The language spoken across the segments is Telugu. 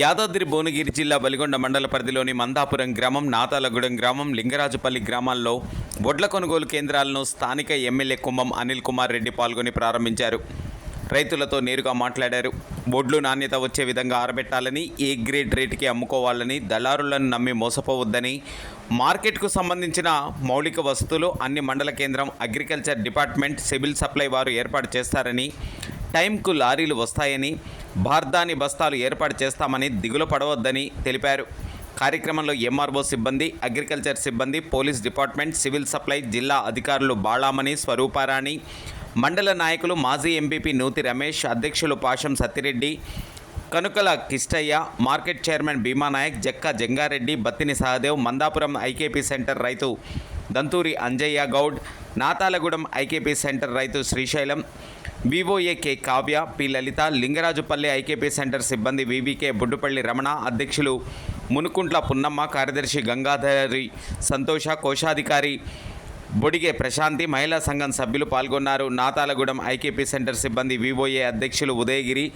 యాదాద్రి భువనగిరి జిల్లా బలిగొండ మండల పరిధిలోని మందాపురం గ్రామం నాతాలగూడెం గ్రామం లింగరాజుపల్లి గ్రామాల్లో వడ్ల కొనుగోలు కేంద్రాలను స్థానిక ఎమ్మెల్యే కుంభం అనిల్ కుమార్ రెడ్డి పాల్గొని ప్రారంభించారు. రైతులతో నేరుగా మాట్లాడారు. వడ్లు నాణ్యత వచ్చే విధంగా ఆరబెట్టాలని ఏ గ్రేడ్ రేటుకి అమ్ముకోవాలని దళారులను నమ్మి మోసపోవద్దని మార్కెట్కు సంబంధించిన మౌలిక వస్తువులు అన్ని మండల కేంద్రం అగ్రికల్చర్ డిపార్ట్మెంట్ సివిల్ సప్లై వారు ఏర్పాటు చేస్తారని టైంకు లారీలు వస్తాయని భారదాని బస్తాలు ఏర్పాటు చేస్తామని దిగులు పడవద్దని తెలిపారు. కార్యక్రమంలో ఎంఆర్ఓ సిబ్బంది అగ్రికల్చర్ సిబ్బంది పోలీస్ డిపార్ట్మెంట్ సివిల్ సప్లై జిల్లా అధికారులు బాళామణి స్వరూపారాణి మండల నాయకులు మాజీ ఎంపీపీ నూతి రమేష్ అధ్యక్షులు Pasham Sattireddy Kanukula Kistaiah market chairman Bhima Nayak Jakka Jangareddy Battini Sahadev Mandapuram IKP centre రైతు దంతూరి అంజయ్య గౌడ్ నాతాలగూడెం ఐకేపీ సెంటర్ రైతు Srisailam వివోఏకే Kavya P. Lalitha Lingarajupalli IKP centre సిబ్బంది వివికే బుడ్డుపల్లి రమణ అధ్యక్షులు మునుకుంట్ల పున్నమ్మ కార్యదర్శి గంగాధరి సంతోష కోశాధికారి బొడిగే ప్రశాంతి మహిళా సంఘం సభ్యులు పాల్గొన్నారు. నాతాలగూడెం ఐకేపీ సెంటర్ సిబ్బంది వివోఏ అధ్యక్షులు ఉదయగిరి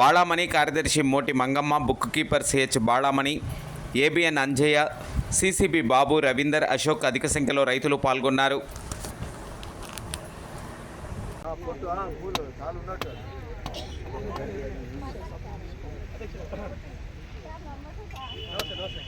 బాళామణి కార్యదర్శి Moti Mangamma book keeper CH Balamani ABN Anjaiah CCB Babu Ravinder Ashok అధిక సంఖ్యలో రైతులు పాల్గొన్నారు. ಫುಲ್ ಫುಲ್ ಸಾಲು ಉನ್ನಟ್ಟು ದೋಸೆ ದೋಸೆ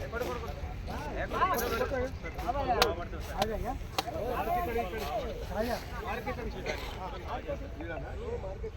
ಎಪ್ಪಡು ಕೊಡ್ಬೋದು ಮಾರ್ಕೆಟ್ ಮಾರ್ಕೆಟ್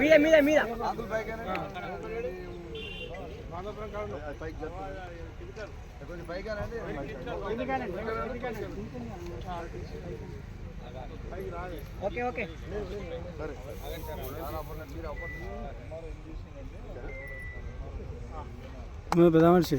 మీద మీద మీద. Okay okay. పెద్ద మనిషి.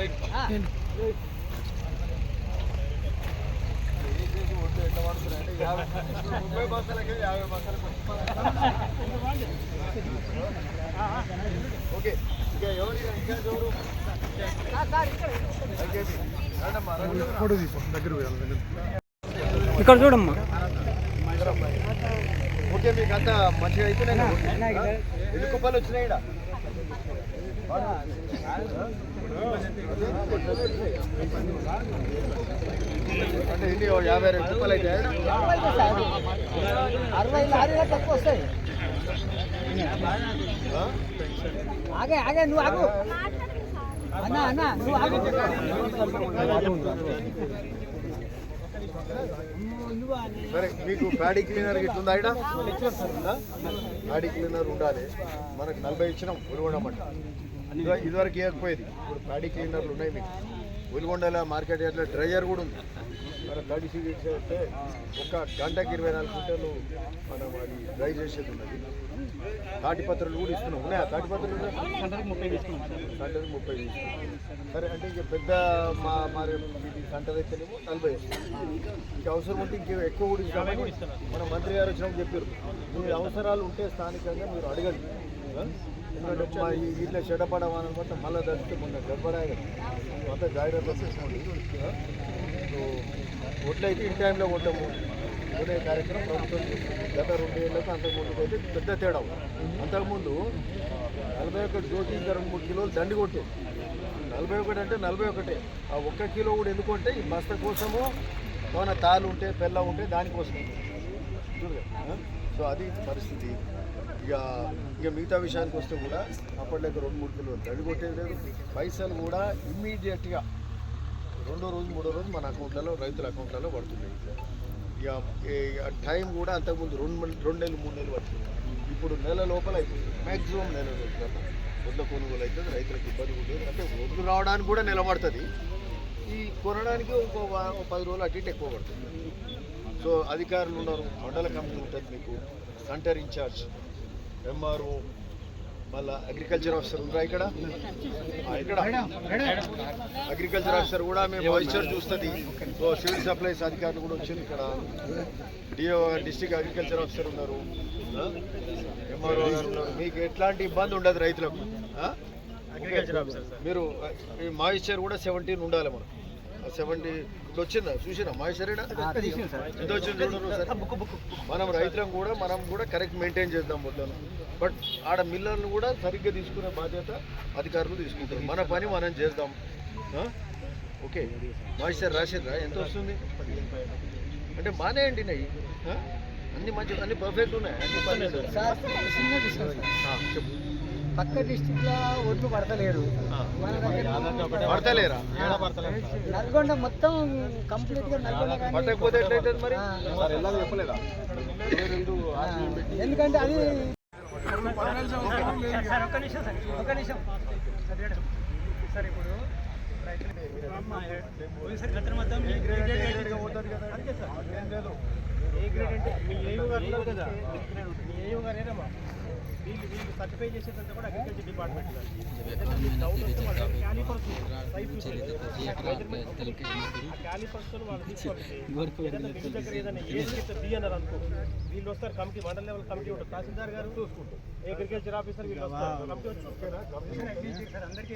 Good. Ah. Good. ముప్పై యాభై ఓకే ఎవరు ఇంకా ఎవరు ఫోటో దగ్గర ఇక్కడ చూడమ్మా. ఓకే మీకు అంతా మంచిగా అయితేనే ఎన్ని కుప్పలు వచ్చినాయి ఈడ? అంటే ఎన్ని ఓ యాభై రెండు కుప్పలు అయితే. అరవై లారీల తక్కువ వస్తాయి ఆగే ఆగే నువ్వు ఆగు అన్న అన్న నువ్వు ఆగు సరే మీకు ప్యాడీ క్లీనర్ ఇట్లుందా ఉందా? ప్యాడీ క్లీనర్ ఉండాలి. మనకు నలభై ఇచ్చినాం ఉల్గొండమంట ఇది- ఇదివరకు ఇవ్వకపోయేది. ఇప్పుడు ప్యాడీ క్లీనర్లు ఉన్నాయి మీకు. ఉల్గొండల మార్కెట్ యార్డ్లో డ్రైయర్ కూడా ఉంది. మన థర్టీ సిక్స్ అయితే ఒక గంటకి ఇరవై నాలుగు గంటలు మనం అది డ్రై చేసేది ఉన్నది. తాటి పత్రాలు కూడా ఇస్తున్నాం. ఉన్నాయా? తాటి పత్రాలు గంటకి ముప్పై గంటకి ముప్పై తీసుకున్నాం. సరే అంటే ఇంక పెద్ద మా మరి గంట అయితేనేమో నలభై ఇంక అవసరం ఉంటే ఇంక ఎక్కువ కూడా ఇస్తామని మన మంత్రి గారు వచ్చినప్పుడు చెప్పారు. మీ అవసరాలు ఉంటే స్థానికంగా మీరు అడగండి? ఎందుకంటే ఇట్లా చెడపడమని మొత్తం మళ్ళీ తగ్గితే మొన్న గడపడాయి అంతా జాగ్రత్త తీసుకోండి సో ఒట్లయితే ఇన్ టైంలో కొట్టాము కొనే కార్యక్రమం ప్రభుత్వం గత రెండు ఏళ్ళకు అంతకుముందు అయితే పెద్ద తేడా అంతకుముందు నలభై ఒకటి జ్యోతి ఇంకా రెండు మూడు కిలోలు దండి కొట్టేది. నలభై ఒకటి అంటే నలభై ఒకటే. ఆ ఒక్క కిలో కూడా ఎందుకంటే ఈ బస్త కోసము ఏమైనా తాలు ఉంటే పెళ్ళ ఉంటే దానికోసం చూడగా, సో అది పరిస్థితి. ఇక ఇక మిగతా విషయానికి వస్తే కూడా అప్పట్లో రెండు మూడు కిలో దండి కొట్టేది లేదు. పైసలు కూడా ఇమ్మీడియట్గా రెండో రోజు మూడో రోజు మన అకౌంట్లలో రైతుల అకౌంట్లలో పడుతున్నాయి. ఇక ఇక టైం కూడా అంతకుముందు రెండు రెండు నెలలు మూడు నెలలు పడుతుంది ఇప్పుడు నెల లోపల అయిపోతుంది మ్యాక్సిమం నెల రోజుల వడ్ల కొనుగోలు అవుతుంది రైతులకు ఇబ్బంది ఉంటుంది అంటే వడ్లు రావడానికి కూడా నిలబడుతుంది ఈ కొనడానికి ఒక ఒక పది రోజులు అటు ఇటు ఎక్కువ పడుతుంది. సో అధికారులు ఉన్నారు. మండల కమిటీ ఉంటుంది మీకు. Centre in charge. ఎంఆర్ఓ మళ్ళా అగ్రికల్చర్ ఆఫీసర్ ఉన్నారా ఇక్కడ? ఇక్కడ. అగ్రికల్చర్ ఆఫీసర్ కూడా మేము మాయిశ్చర్ చూస్తుంది. సో సివిల్ సప్లైస్ అధికారులు కూడా వచ్చారు ఇక్కడ. డిఓ డిస్ట్రిక్ట్ అగ్రికల్చర్ ఆఫీసర్ ఉన్నారు. ఎంఆర్ఓ ఉన్నారు. మీకు ఎట్లాంటి ఇబ్బంది ఉండదు రైతులకు. అగ్రికల్చర్ ఆఫీసర్ మీరు మాయిశ్చర్ కూడా సెవెంటీన్ ఉండాలి మనం సెవెంటీ ఇప్పుడు వచ్చిందా? చూసినా మాయిశ్చర్ ఎంత వచ్చింది మనం రైతులం కూడా మనం కూడా కరెక్ట్ మెయింటైన్ చేద్దాం వద్దాను బట్ ఆడ మిల్లర్లు కూడా సరిగ్గా తీసుకునే బాధ్యత అధికారులు తీసుకుంటారు. మన పని మనం చేద్దాం? ఓకే. మాయిశ్చర్ రాసిండ్రా ఎంత వస్తుంది? అంటే బాగానే అండినాయి ఆ? అన్ని మంచి అన్ని పర్ఫెక్ట్ ఉన్నాయి. చెప్పు. పక్క డిస్టిక్లో ఒడ్లు పడతలేరు మన దగ్గర పడతలేరా నల్గొండ మొత్తం కంప్లీట్గా నల్గొండ ఎందుకంటే అది ఒక్క నిమిషం సార్ ఒక్క నిమిషం సార్ ఇప్పుడు గత మొత్తం ఏ గ్రేడ్ అంతే సార్. ఏ గ్రేడ్ అంటే మీ ఏయూ గారు ఉన్నారు కదా మీ ఏయూ గారు ఏనమ్మా వీళ్ళు వీళ్ళు సర్టిఫై చేసేదంతా కూడా అగ్రికల్చర్ డిపార్ట్మెంట్ క్యాలిఫర్స్ వాళ్ళు తీసుకోవాలి మీ దగ్గర ఏదైనా ఏది చెప్తే బి అన్నారు అనుకో వీళ్ళు వస్తారు కమిటీ మండల లెవెల్ కమిటీ ఉంటుంది తహసీల్దార్ గారు చూసుకుంటారు అగ్రికల్చర్ ఆఫీసర్ వీళ్ళు వస్తారు కమిటీ వచ్చి అందరికీ